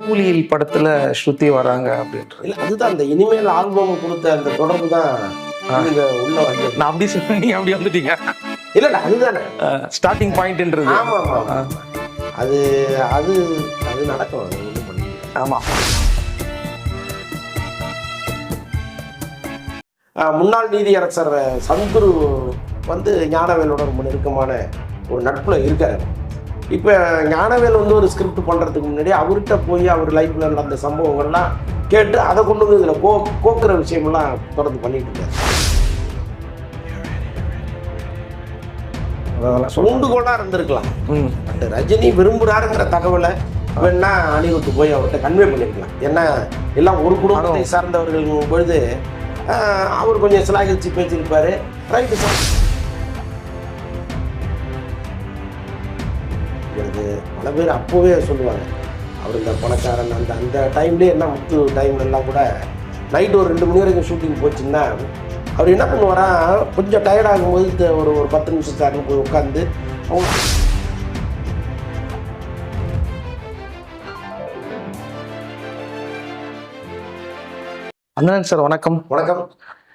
கூலியில் படத்துல ஸ்ருதி வராங்க அப்படின்றது இல்ல அதுதான் அந்த இனிமேல் ஆல்பம் கொடுத்த அந்த தொடர்பு தான் நீங்க உள்ள வந்து நான் அப்படி சொன்னேன் நீங்க அப்படி வந்துட்டீங்க. இல்ல அதுதானே. ஸ்டார்டிங் பாயிண்ட்ன்றது ஆமா ஆமா. அது அது அது நடக்கும் அது பண்ண. ஆமா. முன்னாள் நீதியரசர் சந்துரு வந்து ஞானவேலோட ரொம்ப நெருக்கமான ஒரு நட்புல இருக்காரு. இப்போ ஞானவேல் வந்து ஒரு ஸ்கிரிப்ட் பண்ணுறதுக்கு முன்னாடி அவர்கிட்ட போய் அவர் லைஃப்ல நடந்த சம்பவங்கள்லாம் கேட்டு அதை கொண்டு வந்து இதில் கோ கோக்குற விஷயமெல்லாம் தொடர்ந்து பண்ணிட்டு இருக்காரு உண்டுகோலாக இருந்திருக்கலாம். பட் ரஜினி விரும்புகிறாருங்கிற தகவலை வேணா அனிருத்து போய் அவர்கிட்ட கன்வே பண்ணியிருக்கலாம் ஏன்னா எல்லாம் ஒரு குடும்பத்தை சார்ந்தவர்கள் பொழுது அவர் கொஞ்சம் சிலாகிச்சு பேசியிருப்பாரு. ரைட்டு சார் பல பேர் அப்போவே சொல்லுவாங்க. அவர் இந்த பணக்காரன் அந்த அந்த டைம்லேயே என்ன முத்து டைம்ல எல்லாம் கூட நைட் ஒரு ரெண்டு மணி வரைக்கும் ஷூட்டிங் போச்சுன்னா அவர் என்ன பண்ணுவாரா கொஞ்சம் டயர்ட் ஆகும்போது இந்த ஒரு ஒரு பத்து நிமிஷம் சார்னு போய் உட்காந்து அவங்க அண்ணன் சார் வணக்கம். வணக்கம்.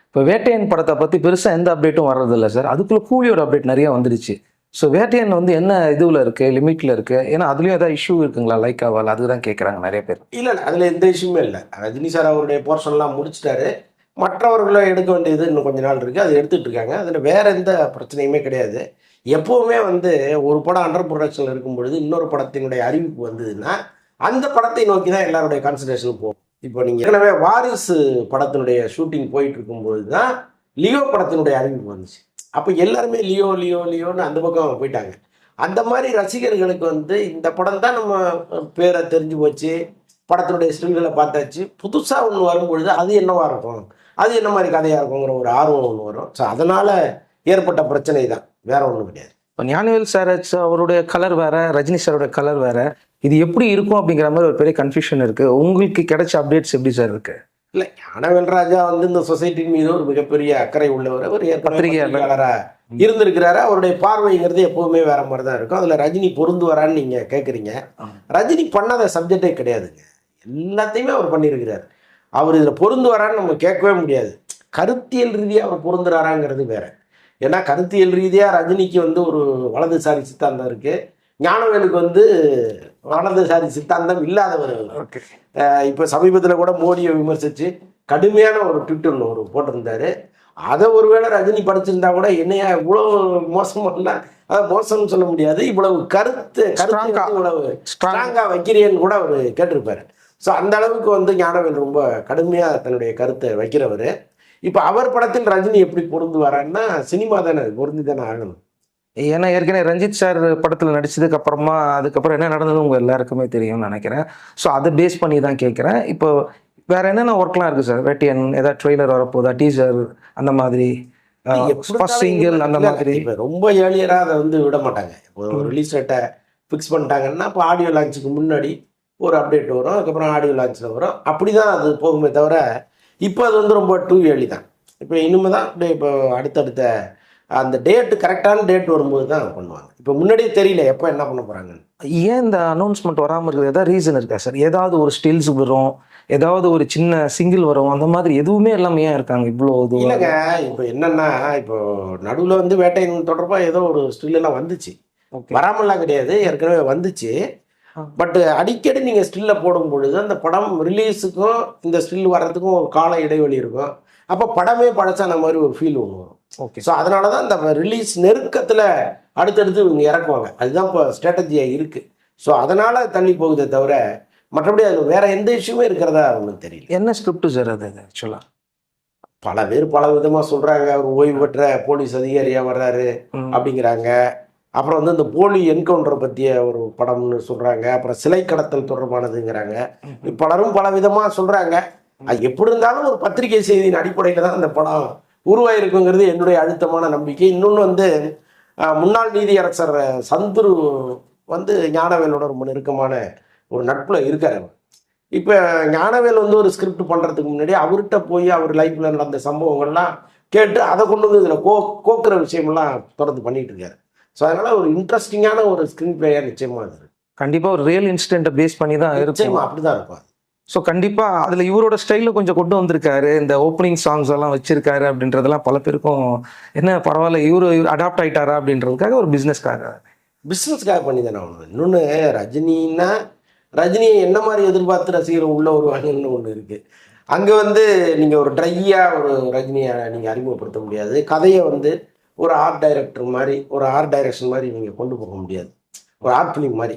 இப்போ வேட்டையன் படத்தை பற்றி பெருசாக எந்த அப்டேட்டும் வர்றதில்ல சார். அதுக்குள்ளே கூலியோட அப்டேட் நிறைய வந்துடுச்சு. ஸோ வேட்டையன் வந்து என்ன இதுவில் இருக்குது லிமிட்டில் இருக்குது ஏன்னா அதுலேயும் ஏதாவது இஷ்யூ இருக்குங்களா? லைக் ஆவால் அதுதான் கேட்குறாங்க நிறைய பேர். இல்லை இல்லை. அதில் எந்த இஷ்யூமே இல்லை. ரஜினி சார் அவருடைய போர்ஷன்லாம் முடிச்சிட்டாரு. மற்றவர்களை எடுக்க வேண்டியது இன்னும் கொஞ்ச நாள் இருக்குது அது எடுத்துட்டு இருக்காங்க. அதில் வேற எந்த பிரச்சனையுமே கிடையாது. எப்போவுமே வந்து ஒரு படம் அண்டர் ப்ரொடக்ஷனில் இருக்கும் பொழுது இன்னொரு படத்தினுடைய அறிவிப்பு வந்ததுன்னா அந்த படத்தை நோக்கி தான் எல்லாருடைய கான்சன்ட்ரேஷன் போகும். இப்போ நீங்கள் ஏற்கனவே வாரிசு படத்தினுடைய ஷூட்டிங் போயிட்டு இருக்கும்பொழுது தான் லியோ படத்தினுடைய அறிவிப்பு வந்துச்சு. அப்போ எல்லாருமே லியோ லியோ லியோன்னு அந்த பக்கம் போயிட்டாங்க. அந்த மாதிரி ரசிகர்களுக்கு வந்து இந்த படம் தான் நம்ம பேரை தெரிஞ்சு போச்சு. படத்தினுடைய ஸ்டில்களை பார்த்தாச்சு. புதுசாக ஒன்று வரும்பொழுது அது என்னவாக இருக்கும்? அது என்ன மாதிரி கதையாக இருக்குங்கிற ஒரு ஆர்வம் ஒன்று வரும். ஸோ அதனால் ஏற்பட்ட பிரச்சனை தான். வேற ஒன்றும் கிடையாது. இப்போ ஞானவேல் சார் அவருடைய கலர் வேற ரஜினி சாரோட கலர் வேற. இது எப்படி இருக்கும் அப்படிங்கிற மாதிரி ஒரு பெரிய கன்ஃபியூஷன் இருக்குது உங்களுக்கு கிடைச்ச அப்டேட்ஸ் எப்படி சார் இருக்குது இல்லை ஞானவேல் ராஜா வந்து இந்த சொசைட்டின் மீது ஒரு மிகப்பெரிய அக்கறை உள்ளவர். அவர். பத்திரிகையாளராக இருந்திருக்கிறாரு. அவருடைய பார்வைங்கிறது எப்பவுமே வேற மாதிரி தான் இருக்கும். அதில் ரஜினி பொருந்து வரான்னு நீங்கள் கேட்குறீங்க. ரஜினி பண்ணாத சப்ஜெக்டே கிடையாதுங்க. எல்லாத்தையுமே அவர் பண்ணியிருக்கிறார். அவர் இதில் பொருந்து வரான்னு நம்ம கேட்கவே முடியாது. கருத்தியல் ரீதியாக அவர் பொருந்துறாராங்கிறது வேற. ஏன்னா கருத்தியல் ரீதியாக ரஜினிக்கு வந்து ஒரு வலதுசாரி சித்தாந்தம் இருக்கு. ஞானவேலுக்கு வந்து வலதுசாரி சித்தாந்தம் இல்லாதவர் இப்போ சமீபத்தில் கூட மோடியை விமர்சித்து கடுமையான ஒரு ட்விட் ஒன்று ஒரு போட்டிருந்தாரு. அதை ஒருவேளை ரஜினி படிச்சிருந்தா கூட என்னையா இவ்வளோ மோசமான அதாவது மோசம்னு சொல்ல முடியாது. இவ்வளவு கருத்து கருத்து இவ்வளவு. ஸ்ட்ராங்காக வைக்கிறேன்னு கூட அவர் கேட்டிருப்பாரு. ஸோ அந்த அளவுக்கு வந்து ஞானவேல் ரொம்ப கடுமையாக தன்னுடைய கருத்தை வைக்கிறவர். இப்போ அவர் படத்தில் ரஜினி எப்படி பொருந்து வரான்னா சினிமா தானே பொருந்தி தானே ஆகணும். ஏன்னா ஏற்கனவே ரஞ்சித் சார் படத்தில் நடிச்சதுக்கு அப்புறமா அதுக்கப்புறம் என்ன நடந்தது உங்க எல்லாருக்குமே தெரியும்னு நினைக்கிறேன். ஸோ அதை பேஸ் பண்ணி தான் கேட்குறேன். இப்போ வேற என்னென்ன ஒர்க்லாம் இருக்கு சார் வேட்டியன் ஏதாவது ட்ரெய்லர் வரப்போதா? டீசர் அந்த மாதிரி. ஃபர்ஸ்ட் சிங்கிள் அந்த மாதிரி. ரொம்ப ஏர்லியராக அதை வந்து விட மாட்டாங்க. இப்போ ஒரு ரிலீஸ் டேட்டை ஃபிக்ஸ் பண்ணிட்டாங்கன்னா இப்போ ஆடியோ லான்ச்சுக்கு முன்னாடி ஒரு அப்டேட் வரும். அதுக்கப்புறம் ஆடியோ லான்ச்சில் வரும். அப்படி தான் அது போகுமே தவிர இப்போ அது வந்து ரொம்ப டூ ஏர்லி தான். இப்போ இனிமே தான் அப்படியே இப்போ அடுத்தடுத்த அந்த டேட் கரெக்டான டேட் வரும்போது தான் பண்ணுவாங்க. இப்போ முன்னாடியே தெரியல எப்போ என்ன பண்ண போகிறாங்கன்னு ஏன் இந்த அனௌன்ஸ்மெண்ட் வராமல் இருக்குது? ஏதாவது ரீசன் இருக்கா சார் ஏதாவது ஒரு ஸ்டில்ஸ் வரும் ஏதாவது ஒரு சின்ன சிங்கிள் வரும் அந்த மாதிரி எதுவுமே இல்லாம ஏன் இருக்காங்க இவ்வளோ இது இல்லைங்க இப்போ என்னன்னா இப்போ நடுவில் வந்து வேட்டையின் தொடர்பாக ஏதோ ஒரு ஸ்டில் எல்லாம் வந்துச்சு. வராமலாம் கிடையாது ஏற்கனவே வந்துச்சு. பட் அடிக்கடி நீங்கள் ஸ்டில்ல போடும் பொழுது அந்த படம் ரிலீஸுக்கும் இந்த ஸ்டில் வர்றதுக்கும் ஒரு கால இடைவெளி இருக்கும். அப்போ படமே பழசான மாதிரி ஒரு ஃபீல் ஒன்று வரும். ஓகே ஸோ அதனால தான் இந்த ரிலீஸ் நெருக்கத்தில் அடுத்தடுத்து இவங்க இறக்குவாங்க. அதுதான் இப்போ ஸ்ட்ராட்டஜியாக இருக்குது ஸோ அதனால் தள்ளி போகுதே தவிர மற்றபடி அதில் வேற எந்த இஷ்யூமே இருக்கிறதா ஒன்றும் தெரியல. என்ன ஸ்கிரிப்ட் சார் அது ஆக்சுவலா பல பேர் பல விதமாக சொல்கிறாங்க அவர் ஓய்வு பெற்ற போலீஸ் அதிகாரியாக வர்றாரு அப்படிங்கிறாங்க. அப்புறம் வந்து இந்த போலி என்கவுண்டரை பற்றிய ஒரு படம்னு சொல்கிறாங்க அப்புறம் சிலை கடத்தல் தொடர்பானதுங்கிறாங்க. பலரும் பல விதமாக சொல்கிறாங்க அது எப்படி இருந்தாலும் ஒரு பத்திரிகை செய்தியின் அடிப்படையில் தான் அந்த படம் உருவாயிருக்குங்கிறது என்னுடைய அழுத்தமான நம்பிக்கை. இன்னொன்று வந்து முன்னாள் நீதியரசர் சந்துரு வந்து ஞானவேலோட ரொம்ப நெருக்கமான ஒரு நட்பில் இருக்கார் அவர். இப்போ ஞானவேல் வந்து ஒரு ஸ்கிரிப்ட் பண்ணுறதுக்கு முன்னாடி அவர்கிட்ட போய் அவர் லைஃப்பில் நடந்த சம்பவங்கள்லாம் கேட்டு அதை கொண்டு வந்து இதில் கோ கோக்குற விஷயமெல்லாம் தொடர்ந்து பண்ணிட்டு இருக்காரு. ஸோ அதனால் ஒரு இன்ட்ரெஸ்டிங்கான ஒரு ஸ்க்ரீன் பிளேயர் நிச்சயமாக அது. கண்டிப்பா ஒரு ரியல் இன்சிடென்ட்டை பேஸ் பண்ணி தான் இருக்கும். நிச்சயமா அப்படிதான் இருக்கும் ஸோ கண்டிப்பாக அதில் இவரோட ஸ்டைலில் கொஞ்சம் கொண்டு வந்திருக்காரு. இந்த ஓப்பனிங் சாங்ஸ் எல்லாம் வச்சிருக்காரு அப்படின்றதெல்லாம் பல பேருக்கும் என்ன பரவாயில்ல இவர் இவர் அடாப்ட் ஆயிட்டாரா அப்படின்றதுக்காக ஒரு பிஸ்னஸ்க்காக பிஸ்னஸ்க்காக பண்ணி தானே ஆகணும் இன்னொன்று ரஜினின்னா ரஜினியை என்ன மாதிரி எதிர்பார்த்து ரசிகர் உள்ள வருவாங்கன்னு ஒன்று இருக்குது அங்கே வந்து நீங்கள் ஒரு ட்ரையாக ஒரு ரஜினியை நீங்கள் அறிமுகப்படுத்த முடியாது. கதையை வந்து ஒரு ஆர்ட் டைரக்டர் மாதிரி ஒரு ஆர்ட் டைரக்ஷன் மாதிரி நீங்கள் கொண்டு போக முடியாது. ஒரு ஆர்ட் ஃபிலிம் மாதிரி.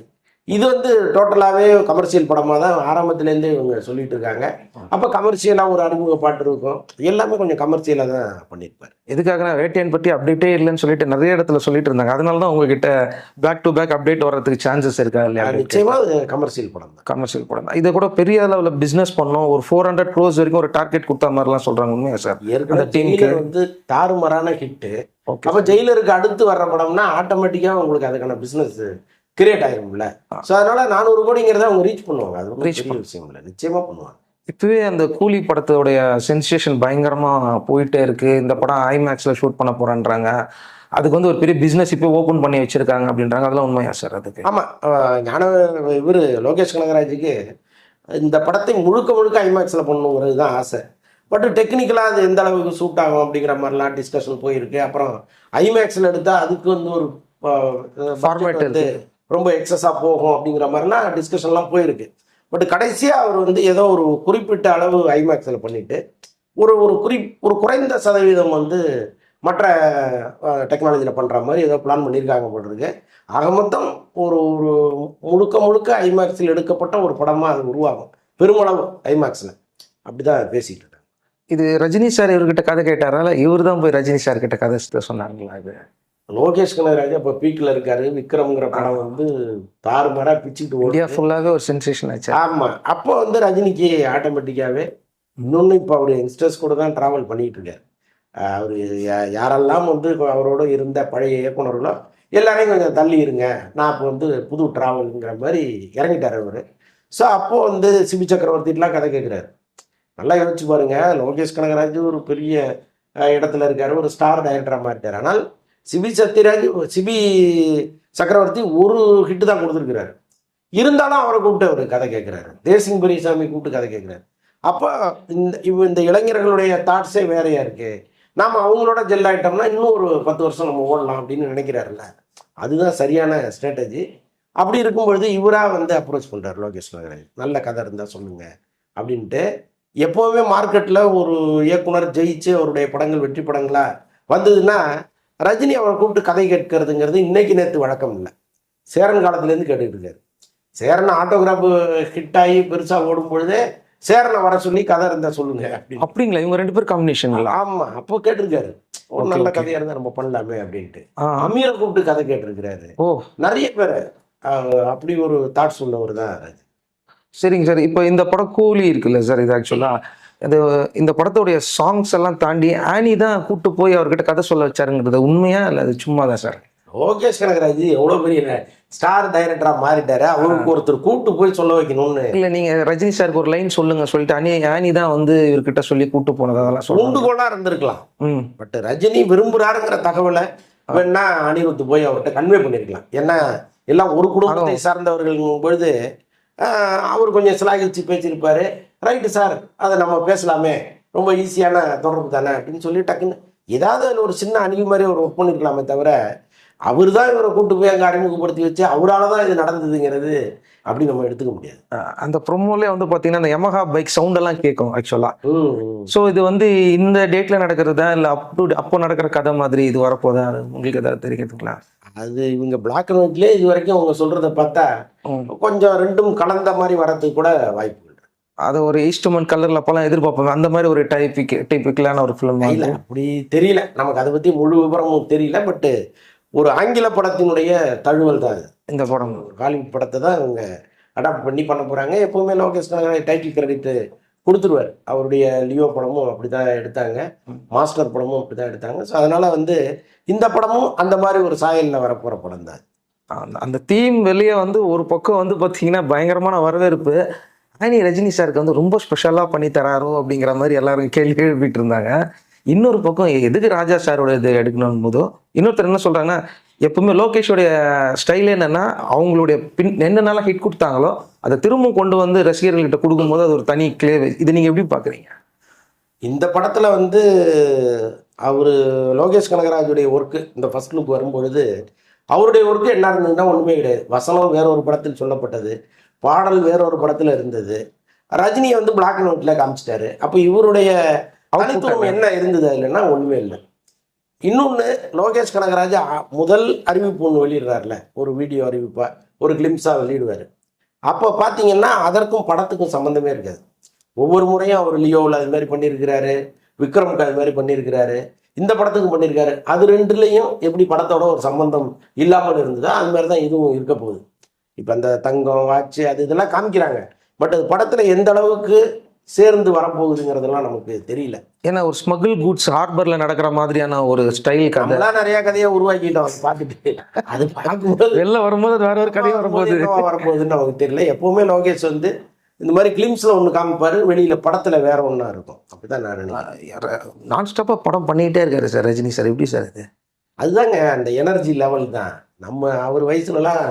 இது வந்து டோட்டலாகவே கமர்ஷியல் படமாக தான் ஆரம்பத்துலேருந்தே இவங்க சொல்லிட்டு இருக்காங்க அப்போ கமர்ஷியலாக ஒரு அறிமுக பாட்டு இருக்கும். எல்லாமே கொஞ்சம் கமர்ஷியலாக தான் பண்ணியிருப்பார். எதுக்காக நான் வேட்டையன் பற்றி அப்டேட்டே இல்லைன்னு சொல்லிட்டு நிறைய இடத்துல சொல்லிட்டு இருந்தாங்க. அதனால தான் உங்ககிட்ட பேக் டு பேக் அப்டேட் வர்றதுக்கு சான்சஸ் இருக்கா இல்லையா நிச்சயமாக கமர்ஷியல் படம் தான். கமர்ஷியல் படம் தான். இதை கூட பெரிய அளவில் பிஸ்னஸ் பண்ணோம் ஒரு ஃபோர் ஹண்ட்ரட் க்ரோஸ் வரைக்கும் ஒரு டார்கெட் கொடுத்த மாதிரிலாம் சொல்றாங்க உண்மையா சார்? ஏற்கனவே அந்த team க்கு- ஜெயிலர் வந்து தாறுமாறான ஹிட்டு அப்போ ஜெயிலருக்கு அடுத்து வர்ற படம்னா ஆட்டோமேட்டிக்காக உங்களுக்கு அதுக்கான பிஸ்னஸ் கிரியேட் ஆயிரும்ல. ஸோ அதனால நானூறு கோடிங்கிறத அவங்க ரீச் பண்ணுவாங்க. அது Reach பெரிய விஷயம் இல்லை. நிச்சயமா பண்ணுவாங்க. இப்பவே அந்த கூலி படத்தோடைய சென்சேஷன் பயங்கரமா போயிட்டே இருக்கு. இந்த படம் ஐமேக்ஸ்ல ஷூட் பண்ண போறேன்றாங்க. அதுக்கு வந்து ஒரு பெரிய பிசினஸ் இப்போ ஓபன் பண்ணி வச்சிருக்காங்க அப்படின்றாங்க. அதெல்லாம் உண்மையா சார் அதுக்கு? ஆமா. ஞான இவர் லோகேஷ் கனகராஜுக்கு இந்த படத்தை முழுக்க முழுக்க ஐமேக்ஸில் பண்ணணுங்கிறது தான் ஆசை. பட் டெக்னிக்கலாக அது எந்த அளவுக்கு சூட் ஆகும் அப்படிங்கிற மாதிரிலாம் டிஸ்கஷன் போயிருக்கு. அப்புறம் ஐமேக்ஸில் எடுத்தால் அதுக்கு வந்து ஒரு ஃபார்மேட் வந்து ரொம்ப எக்ஸஸாக போகும் அப்படிங்கிற மாதிரிலாம் டிஸ்கஷன்லாம் போயிருக்கு. பட் கடைசியாக அவர் வந்து ஏதோ ஒரு குறிப்பிட்ட அளவு ஐமேக்ஸில் பண்ணிவிட்டு ஒரு ஒரு குறி ஒரு குறைந்த சதவீதம் வந்து மற்ற டெக்னாலஜியில் பண்ணுற மாதிரி ஏதோ பிளான் பண்ணியிருக்காங்க போட்டிருக்கு ஆக மொத்தம் ஒரு ஒரு முழுக்க முழுக்க ஐமேக்ஸில் எடுக்கப்பட்ட ஒரு படமாக அது உருவாகும். பெருமளவு ஐமேக்ஸில் அப்படி தான் பேசிட்டு இருக்காங்க. இது ரஜினி சார் இவர்கிட்ட கதை கேட்டாரால இவர் தான் போய் ரஜினி சார் கிட்ட கதை சொன்னாங்களா இது? லோகேஷ் கனகராஜ் அப்போ பீக்கில் இருக்காரு. விக்ரம்ங்கிற படம் வந்து தாறுமாறா பிச்சுக்கிட்டு இந்தியா ஓடுது ஃபுல்லாவே ஒரு சென்சேஷன் ஆச்சு. ஆமா. அப்போ வந்து ரஜினிக்கு ஆட்டோமேட்டிக்காவே இன்னொன்று இப்போ அவர் யங்ஸ்டர்ஸ் கூட தான் ட்ராவல் பண்ணிட்டு இருக்காரு. அவர் யாரெல்லாம் வந்து அவரோட இருந்த பழைய இயக்குனர்களோ எல்லாரையும் கொஞ்சம் தள்ளி இருங்க. நான் இப்போ வந்து புது ட்ராவலுங்கிற மாதிரி இறங்கிட்டார் அவர். ஸோ அப்போ வந்து சிபி சக்கரவர்த்திலாம் கதை கேட்குறாரு நல்லா யோசிச்சு பாருங்க. லோகேஷ் கனகராஜ் ஒரு பெரிய இடத்துல இருக்காரு. ஒரு ஸ்டார் டைரக்டராக மாறிட்டார். ஆனால் சிபி சத்யராஜ் சிபி சக்கரவர்த்தி ஒரு ஹிட்டு தான் கொடுத்துருக்கிறாரு. இருந்தாலும் அவரை கூப்பிட்டு அவர் கதை கேட்குறாரு தேசிங் பெரியசாமி கூப்பிட்டு கதை கேட்குறாரு அப்போ இந்த இவ இந்த இளைஞர்களுடைய தாட்ஸே வேறையா இருக்கு? நாம் அவங்களோட ஜெல் ஆகிட்டோம்னா இன்னும் ஒரு பத்து வருஷம் நம்ம ஓடலாம் அப்படின்னு நினைக்கிறாருல்ல. அதுதான் சரியான ஸ்ட்ராட்டஜி அப்படி இருக்கும் பொழுது இவராக வந்து அப்ரோச் பண்ணுறாரு லோகேஷ் நகராஜ். நல்ல கதை இருந்தால் சொல்லுங்க அப்படின்ட்டு எப்போவுமே மார்க்கெட்டில் ஒரு இயக்குனர் ஜெயிச்சு அவருடைய படங்கள் வெற்றி படங்களாக வந்ததுன்னா ரஜினி அவரை கூப்பிட்டு கதை கேட்கறதுங்கிறது இன்னைக்கு நேற்று வழக்கம் இல்லை. சேரன் காலத்துலேருந்து கேட்டுக்கிட்டு இருக்காரு. சேரன் ஆட்டோகிராஃப் ஹிட் ஆகி பெருசாக ஓடும் பொழுதே சேரனை வர சொல்லி கதை இருந்தால் சொல்லுங்க அப்படின்னு. அப்படிங்களா? இவங்க ரெண்டு பேரும் காம்பினேஷன்ல ஆமா அப்போ கேட்டிருக்காரு. ஒரு நல்ல okay. கதையா இருந்தா நம்ம பண்ணலாமே அப்படின்ட்டு. அமீரை கூப்பிட்டு கதை கேட்டிருக்கிறாரு. ஓ. நிறைய பேர் அப்படி ஒரு தாட்ஸ் உள்ளவர் தான். சரிங்க சார். இப்போ இந்த படம் கூலி இருக்குல்ல சார் இது ஆக்சுவலா அது இந்த படத்துடைய சாங்ஸ் எல்லாம் தாண்டி ஆனி தான் கூட்டு போய் அவர்கிட்ட கதை சொல்ல வச்சாருங்கிறது உண்மையா இல்லை அது சும்மா தான் சார்? லோகேஷ் கனகராஜ் எவ்வளவு பெரிய ஸ்டார் டைரக்டரா மாறிட்டாரு. அவருக்கு ஒருத்தர் கூப்பிட்டு போய் சொல்ல வைக்கணும்னு. இல்ல நீங்க ரஜினி சாருக்கு ஒரு லைன் சொல்லுங்க சொல்லிட்டு அனி ஆனி தான் வந்து இவர்கிட்ட சொல்லி கூட்டு போனது அதெல்லாம் சொல்லுங்க. உண்டுகோலா இருந்திருக்கலாம். ம். பட் ரஜினி விரும்புறாருங்கிற தகவலை வேணா அனிருத் போய் அவர்கிட்ட கன்வே பண்ணிருக்கலாம். ஏன்னா எல்லாம் ஒரு குடும்பத்தை சார்ந்தவர்கள் பொழுது அவர் கொஞ்சம் சிலாகிச்சு பேசியிருப்பாரு. ரைட்டு சார் அதை நம்ம பேசலாமே ரொம்ப ஈஸியான தொடர்பு தானே அப்படின்னு சொல்லி டக்குன்னு ஏதாவது அதில் ஒரு சின்ன அணிவு மாதிரி அவர் ஒர்க் பண்ணிருக்கலாமே தவிர அவர் தான் இவரை கூட்டு போய் அங்கே அறிமுகப்படுத்தி வச்சு அவரால தான் இது நடந்ததுங்கிறது அப்படி நம்ம எடுத்துக்க முடியாது அந்த ப்ரொமோலே வந்து பாத்தீங்கன்னா அந்த யமஹா பைக் சவுண்ட் எல்லாம் கேட்கும் ஆக்சுவலா ம், ம். ஸோ இது வந்து இந்த டேட்ல நடக்கிறதா இல்ல அப் டு அப்போ நடக்கிற கதை மாதிரி இது வரப்போதா உங்களுக்கு ஏதாவது தெரிகிறதுங்களா அது இவங்க பிளாக் அண்ட் ஒயிட்லேயே இது வரைக்கும் அவங்க சொல்றத பார்த்தா. கொஞ்சம் ரெண்டும் கலந்த மாதிரி வரதுக்கு கூட இருக்கு. அது ஒரு ஈஸ்ட்மெண்ட் கலர்ல அப்பெல்லாம் எதிர்பார்ப்போம் அந்த மாதிரி ஒரு டைபிக் டைபிக்கலான ஒரு ஃபிலிம் இல்ல அப்படி தெரியல. நமக்கு அதை பத்தி முழு விவரமும் தெரியல பட் ஒரு ஆங்கில படத்தினுடைய தழுவல் தான் இந்த படம். ஹாலிவுட் படத்தை தான் இவங்க அடாப்ட் பண்ணி பண்ண போறாங்க. எப்பவுமே லோகேஷ் டைட்டில் கிரெடிட் கொடுத்துருவார். அவருடைய லியோ படமும் அப்படிதான் எடுத்தாங்க. மாஸ்டர் படமும் அப்படிதான் எடுத்தாங்க. ஸோ அதனால வந்து இந்த படமும் அந்த மாதிரி ஒரு சாயலில் வரப்போற படம் தான். அந்த- அந்த தீம் வெளியே வந்து ஒரு பக்கம் வந்து பார்த்தீங்கன்னா பயங்கரமான வரவேற்பு. ஆனி ரஜினி சாருக்கு வந்து ரொம்ப ஸ்பெஷலாக பண்ணி தராரோ அப்படிங்கிற மாதிரி எல்லாரும் கேள்வி எழுப்பிட்டு இருந்தாங்க. இன்னொரு பக்கம் எதுக்கு ராஜா சாரோட இது எடுக்கணும் போதோ இன்னொருத்தர் என்ன சொல்கிறாங்கன்னா எப்பவுமே லோகேஷோடைய ஸ்டைல் என்னென்னா அவங்களுடைய பின் என்னென்னலாம் ஹிட் கொடுத்தாங்களோ அதை திரும்ப கொண்டு வந்து ரசிகர்கள்கிட்ட கொடுக்கும்போது அது ஒரு தனி கிளேவ் இது நீங்கள் எப்படி பார்க்குறீங்க இந்த படத்தில் வந்து அவர் லோகேஷ் கனகராஜுடைய ஒர்க்கு இந்த ஃபர்ஸ்ட் லுக் வரும்பொழுது அவருடைய ஒர்க்கு என்ன இருந்ததுன்னா ஒன்றுமே கிடையாது. வசனம் வேற ஒரு படத்தில் சொல்லப்பட்டது. பாடல் வேற ஒரு படத்துல இருந்தது. ரஜினியை வந்து பிளாக் அண்ட் ஒயிட்ல காமிச்சிட்டாரு. அப்போ இவருடைய தனித்துவம் என்ன? இருந்தது அதுலன்னா ஒண்ணுமே இல்லை. இன்னொன்று லோகேஷ் கனகராஜ் முதல் அறிவிப்பு ஒன்று வெளியிடுறாருல. ஒரு வீடியோ அறிவிப்பா ஒரு கிளிம்ஸாக வெளியிடுவார். அப்போ பார்த்தீங்கன்னா அதற்கும் படத்துக்கும் சம்மந்தமே இருக்காது. ஒவ்வொரு முறையும் அவர் லியோவில் அது மாதிரி பண்ணியிருக்கிறாரு விக்ரமுக்கு அது மாதிரி பண்ணியிருக்கிறாரு இந்த படத்துக்கும் பண்ணியிருக்காரு. அது ரெண்டுலேயும் எப்படி படத்தோட ஒரு சம்பந்தம் இல்லாமல் இருந்ததோ அது மாதிரி தான் இதுவும் இருக்க போகுது. இப்போ அந்த தங்கம் வாட்ச் அது இதெல்லாம் காமிக்கிறாங்க. பட் அது படத்தில் எந்த அளவுக்கு சேர்ந்து வரப்போகுதுங்கிறதெல்லாம் நமக்கு தெரியல. ஏன்னா ஒரு ஸ்மகிள் கூட்ஸ் ஹார்பர்ல நடக்கிற மாதிரியான ஒரு ஸ்டைல் கதை. நிறைய கதையை உருவாக்கிட்டோம் அதை பார்த்துட்டு. அது பார்க்கும்போது வெளில வரும்போது அது வேற ஒரு கதை வரும்போது வரப்போகுதுன்னு நமக்கு தெரியல. எப்பவுமே லோகேஷ் வந்து இந்த மாதிரி கிளிம்ஸ்ல ஒன்று காமிப்பாரு வெளியில படத்துல வேற ஒன்றா இருக்கும். அப்படிதான் நான் நான் ஸ்டாப்பா படம் பண்ணிக்கிட்டே இருக்காரு சார் ரஜினி சார். எப்படி சார் இது? அதுதாங்க அந்த எனர்ஜி லெவல் தான். நம்ம அவர் வயசுலலாம்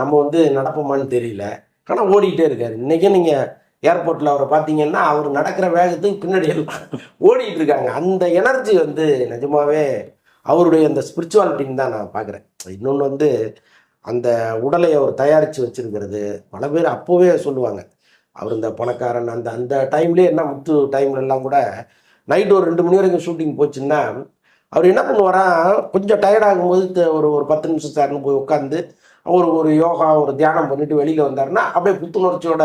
நம்ம வந்து நடப்போமான்னு தெரியல. ஆனால் ஓடிக்கிட்டே இருக்காரு. இன்றைக்கும் நீங்கள் ஏர்போர்ட்டில் அவரை பார்த்தீங்கன்னா அவர் நடக்கிற வேகத்துக்கு பின்னாடி எல்லாம் ஓடிட்டு இருக்காங்க. அந்த எனர்ஜி வந்து நிஜமாவே அவருடைய அந்த ஸ்பிரிச்சுவாலிட்டின்னு தான் நான் பார்க்குறேன். இன்னொன்று வந்து அந்த உடலை அவர் தயாரித்து வச்சிருக்கிறது. பல பேர் அப்போவே சொல்லுவாங்க. அவர் இந்த பணக்காரன் அந்த அந்த டைம்லேயே என்ன முத்து டைம்லெல்லாம் கூட நைட் ஒரு ரெண்டு மணி வரைக்கும் ஷூட்டிங் போச்சுன்னா அவர் என்ன பண்ணுவாரா கொஞ்சம் டயர்ட் ஆகும்போது ஒரு ஒரு பத்து நிமிஷம் சார்னு போய் உட்காந்து அவர் ஒரு யோகா ஒரு தியானம் பண்ணிட்டு வெளியில் வந்தாருன்னா அப்படியே புத்துணர்ச்சியோட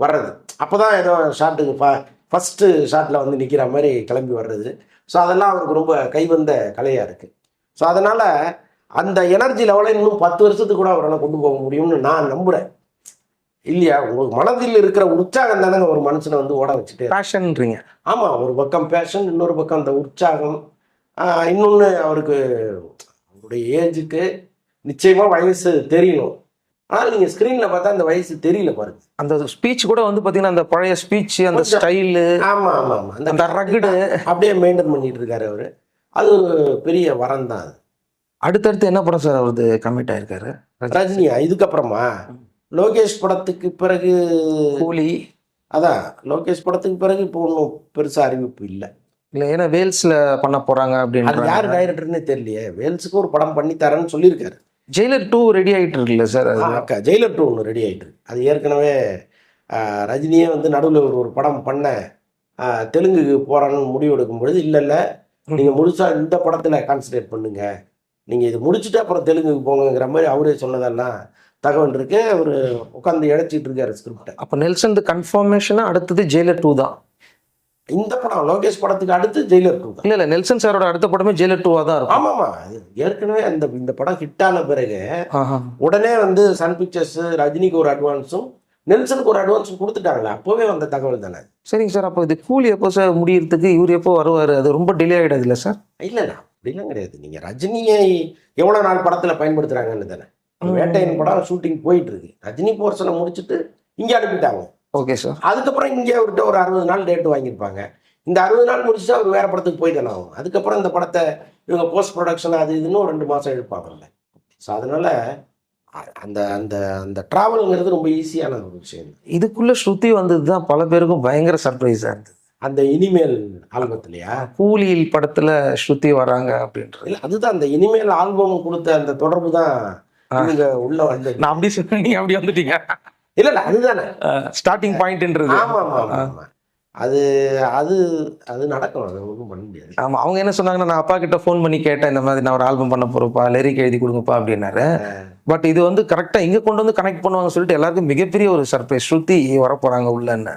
வர்றது. அப்போ தான் ஏதோ ஷாட்டுக்கு ஃப ஃபஸ்ட்டு ஷாட்டில் வந்து நிற்கிற மாதிரி கிளம்பி வர்றது. ஸோ அதெல்லாம் அவருக்கு ரொம்ப கைவந்த கலையாக இருக்குது ஸோ அதனால் அந்த எனர்ஜி லெவலை இன்னும் பத்து வருஷத்துக்கு கூட அவரால் கொண்டு போக முடியும்னு நான் நம்புகிறேன் இல்லையா? உங்களுக்கு மனதில் இருக்கிற உற்சாகம் தானங்க ஒரு மனுஷனை வந்து ஓட வச்சுட்டு பேஷன்ன்றீங்க ஆமாம் ஒரு பக்கம் பேஷன் இன்னொரு பக்கம் அந்த உற்சாகம். இன்னொன்று அவருக்கு அவருடைய ஏஜுக்கு நிச்சயமாக வயசு தெரியணும். ஆனால் நீங்கள் ஸ்க்ரீனில் பார்த்தா அந்த வயசு தெரியல பாருங்க. அந்த ஸ்பீச் கூட வந்து பாத்தீங்கன்னா அந்த பழைய ஸ்பீச் அந்த. ஸ்டைலு ஆமாம் ஆமாம் ஆமாம் அந்த ரகுடு. அப்படியே மெயின்டைன் பண்ணிட்டு இருக்காரு அவர். அது ஒரு பெரிய வரம் தான் அது. அடுத்தடுத்து என்ன படம் சார் அவரது கமிட் ஆயிருக்காரு? ரஜினியா இதுக்கப்புறமா? லோகேஷ் படத்துக்கு பிறகு கூலி. அதான் லோகேஷ் படத்துக்கு பிறகு இப்போ ஒன்றும் பெருசாக அறிவிப்பு இல்லை. இல்ல ஏன்னா வேல்ஸ்ல பண்ண போறாங்க அது யார் அப்படின்னு டைரக்டர்னே தெரியலையே. வேல்ஸுக்கு ஒரு படம் பண்ணி தரேன்னு சொல்லியிருக்காரு. ஜெயிலர் டூ ரெடி ஆயிட்டு இருக்குல்ல சார் அது அக்கா ஜெயிலர் டூ ஒன்று ரெடி இருக்கு. அது ஏற்கனவே ரஜினியே வந்து நடுவில் ஒரு ஒரு படம் பண்ண தெலுங்குக்கு போறான்னு முடிவு எடுக்கும் பொழுது இல்லை இல்லை நீங்கள் முழுசா இந்த படத்தில் கான்சன்ட்ரேட் பண்ணுங்க. நீங்கள் இது முடிச்சுட்டு அப்புறம் தெலுங்குக்கு போங்கங்கிற மாதிரி அவரே சொன்னதெல்லாம் தகவல் இருக்கு. அவர் உட்காந்து இழைச்சிட்டு இருக்காரு ஸ்கிரிப்டை அப்ப நெல்சன் கன்ஃபர்மேஷனா அடுத்தது ஜெயிலர் டூ தான்? இந்த படம் லோகேஷ் படத்துக்கு அடுத்து ஜெயிலர் டூ இல்ல இல்ல நெல்சன் சாரோட அடுத்த படமே ஜெயிலர் டூவா தான் இருக்கும். ஆமாமா. அது ஏற்கனவே அந்த இந்த படம் ஹிட் ஆன பிறகு. உடனே வந்து சன் பிக்சர்ஸ் ரஜினிக்கு ஒரு அட்வான்ஸும் நெல்சனுக்கு ஒரு அட்வான்ஸும் கொடுத்துட்டாங்களே. அப்போவே வந்த தகவல் தானே. சரிங்க சார் அப்போ இது கூலி எப்போ சார் முடியறதுக்கு இவர் எப்போ வருவாரு? அது ரொம்ப டிலே ஆயிடாது இல்ல சார் இல்லை இல்லை அப்படிலாம் கிடையாது. நீங்கள் ரஜினியை எவ்வளோ நாள் படத்தில் பயன்படுத்துகிறாங்கன்னு தானே. வேட்டையன் படம் ஷூட்டிங் போயிட்டு இருக்கு. ரஜினி போர்ஷனை முடிச்சுட்டு இங்கே அனுப்பிட்டாங்க. ஓகே சார் அதுக்கப்புறம் இங்கே அவர்கிட்ட ஒரு அறுபது நாள் டேட் வாங்கியிருப்பாங்க. இந்த அறுபது நாள் முடிச்சுட்டு அவர் வேற படத்துக்கு போய் தானே ஆகும். அதுக்கப்புறம் இந்த படத்தை இவங்க போஸ்ட் ப்ரொடக்ஷன் அது இதுன்னு ரெண்டு மாதம் எடுப்பாங்கல்ல ஸோ அதனால அந்த அந்த அந்த ட்ராவலுங்கிறது ரொம்ப ஈஸியான ஒரு விஷயம். இதுக்குள்ள ஸ்ருதி வந்தது தான் பல பேருக்கும் பயங்கர சர்ப்ரைஸா இருந்தது. அந்த இனிமேல் ஆல்பத்துலையா? கூலியில் படத்துல ஸ்ருதி வராங்க அப்படின்றது. இல்லை அதுதான் அந்த இனிமேல் ஆல்பம் கொடுத்த அந்த தொடர்பு தான் இவங்க உள்ள வந்து நான் அப்படி சொன்னேன் நீங்க அப்படி வந்துட்டீங்க. இல்லை இல்லை அதுதானே. ஸ்டார்டிங் பாயிண்ட்ன்றது ஆமா ஆமா ஆமா அது அது அது நடக்கும். அது ஒன்றும் பண்ண முடியாது. ஆமா அவங்க என்ன சொன்னாங்கன்னா நான் அப்பா கிட்ட ஃபோன் பண்ணி கேட்டேன் இந்த மாதிரி நான் ஒரு ஆல்பம் பண்ண போறப்பா லிரிக் எழுதி கொடுங்கப்பா அப்படின்னாரு. பட் இது வந்து கரெக்டா இங்க கொண்டு வந்து கனெக்ட் பண்ணுவாங்க சொல்லிட்டு எல்லாருக்கும் மிகப்பெரிய ஒரு சர்ப்ரைஸ் ஸ்ருதி வர போறாங்க உள்ளன்னு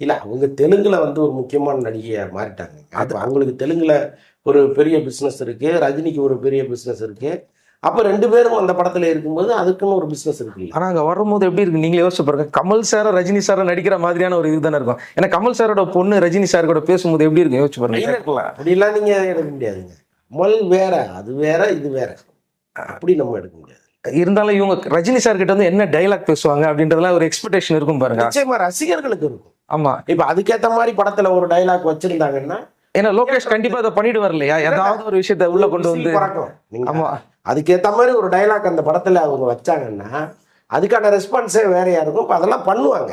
இல்ல அவங்க தெலுங்குல வந்து ஒரு முக்கியமான நடிகையா மாறிட்டாங்க. அது அவங்களுக்கு தெலுங்குல ஒரு பெரிய பிசினஸ் இருக்கு. ரஜினிக்கு ஒரு பெரிய பிசினஸ் இருக்கு. அப்ப ரெண்டு பேரும் அந்த படத்துல இருக்கும்போது அதுக்குன்னு ஒரு பிசினஸ் இருக்குல்ல. ஆனா அங்க வரும்போது எப்படி இருக்கு? நீங்களே யோசிச்சு பாருங்க. கமல் சார ரஜினி சார நடிக்கிற மாதிரியான ஒரு இதுதானே இருக்கும். ஏன்னா கமல் சாரோட பொண்ணு ரஜினி சார் கூட பேசும்போது எப்படி இருக்கு? யோசிச்சு பாருங்க. கேட்கலாம். அப்படிலாம் நீங்க எடுக்க முடியாதுங்க. மல் வேற அது வேற இது வேற. அப்படி நம்ம எடுக்க முடியாது. இருந்தாலும் இவங்க ரஜினி சார் கிட்ட வந்து என்ன டைலாக் பேசுவாங்க அப்படின்றதுலாம் ஒரு எக்ஸ்பெக்டேஷன் இருக்கும் பாருங்க. நிச்சயமா ரசிகர்களுக்கு இருக்கும். ஆமா. இப்ப அதுக்கேத்த மாதிரி படத்துல ஒரு டைலாக் வச்சிருந்தாங்கன்னா ஏன்னா லோகேஷ் கண்டிப்பா அதை பண்ணிட்டு வரலையா ஏதாவது ஒரு விஷயத்த உள்ள கொண்டு வந்து ஆமா. அதுக்கேற்ற மாதிரி ஒரு டைலாக் அந்த படத்தில் அவங்க வச்சாங்கன்னா அதுக்கான ரெஸ்பான்ஸே வேறையாக இருக்கும்? இப்போ அதெல்லாம் பண்ணுவாங்க.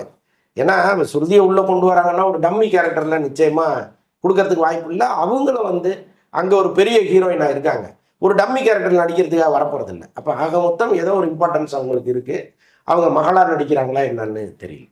ஏன்னா இப்ப ஸ்ருதியை உள்ளே கொண்டு வராங்கன்னா ஒரு டம்மி கேரக்டரில் நிச்சயமாக கொடுக்கறதுக்கு வாய்ப்பு இல்லை. அவங்களும் வந்து அங்கே ஒரு பெரிய ஹீரோயினாக இருக்காங்க. ஒரு டம்மி கேரக்டர் நடிக்கிறதுக்காக வரப்போகிறது இல்லை அப்போ ஆக மொத்தம் ஏதோ ஒரு இம்பார்ட்டன்ஸ் அவங்களுக்கு இருக்குது அவங்க மகளாக நடிக்கிறாங்களா என்னன்னு தெரியல.